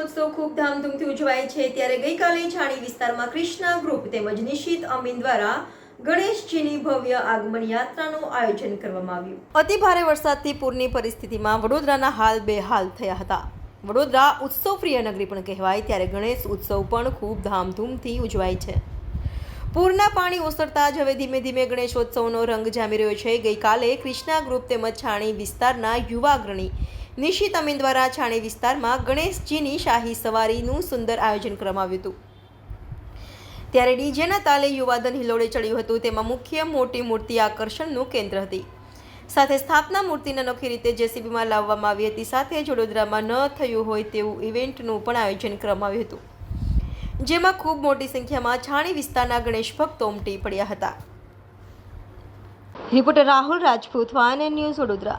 ગણેશોત્સવ ખૂબ ધામધૂમથી ઉજવાય છે. ત્યારે ગઈકાલે છાણી વિસ્તારમાં ક્રિષ્ના ગ્રુપ તેમજ નિશિત અમીન દ્વારા ગણેશજીની ભવ્ય આગમન યાત્રાનું આયોજન કરવામાં આવ્યું. અતિ ભારે વરસાદથી પૂરની પરિસ્થિતિમાં વડોદરાના હાલ બેહાલ થયા હતા. વડોદરા ઉત્સવ પ્રિય નગરી પણ કહેવાય, ત્યારે ગણેશ ઉત્સવ પણ ખૂબ ધામધૂમથી ઉજવાય છે. પૂરના પાણી ઓસરતા જ હવે ધીમે ધીમે ગણેશોત્સવનો રંગ જામી રહ્યો છે. ગઈકાલે ક્રિષ્ના ગ્રુપ તેમજ છાણી વિસ્તારના યુવા અગ્રણી નિશિત અમીન દ્વારા છાણી વિસ્તારમાં ગણેશજીની શાહી સવારીનું સુંદર આયોજન કરવામાં આવ્યું હતું. ત્યારે ડીજેના તાલે યુવાધન હિલોડે ચડ્યું હતું. તેમાં મુખ્ય મોટી મૂર્તિ આકર્ષણનું કેન્દ્ર હતી. સાથે સ્થાપના મૂર્તિને અનોખી રીતે જેસીબીમાં લાવવામાં આવી હતી. સાથે જ વડોદરામાં ન થયું હોય તેવું ઇવેન્ટનું પણ આયોજન કરવામાં આવ્યું હતું. જેમાં ખૂબ મોટી સંખ્યામાં છાણી વિસ્તારના ગણેશ ભક્તો ઉમટી પડ્યા હતા. રિપોર્ટર રાહુલ રાજપૂત, વાન ન્યૂઝ વડોદરા.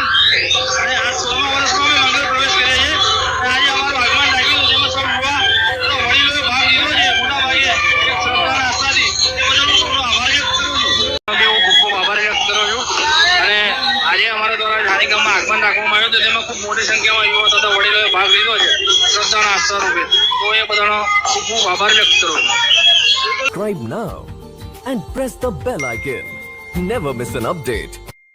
જાણી નાખવામાં આવ્યો છે તેમાં ખૂબ મોટી સંખ્યામાં યુવા તથા વડીલોએ ભાગ લીધો છે શ્રદ્ધાના આસ્થા રૂપે તો એ બધાનો ખૂબ ખૂબ આભાર વ્યક્ત કરું Subscribe now and press the bell icon. Never miss an update.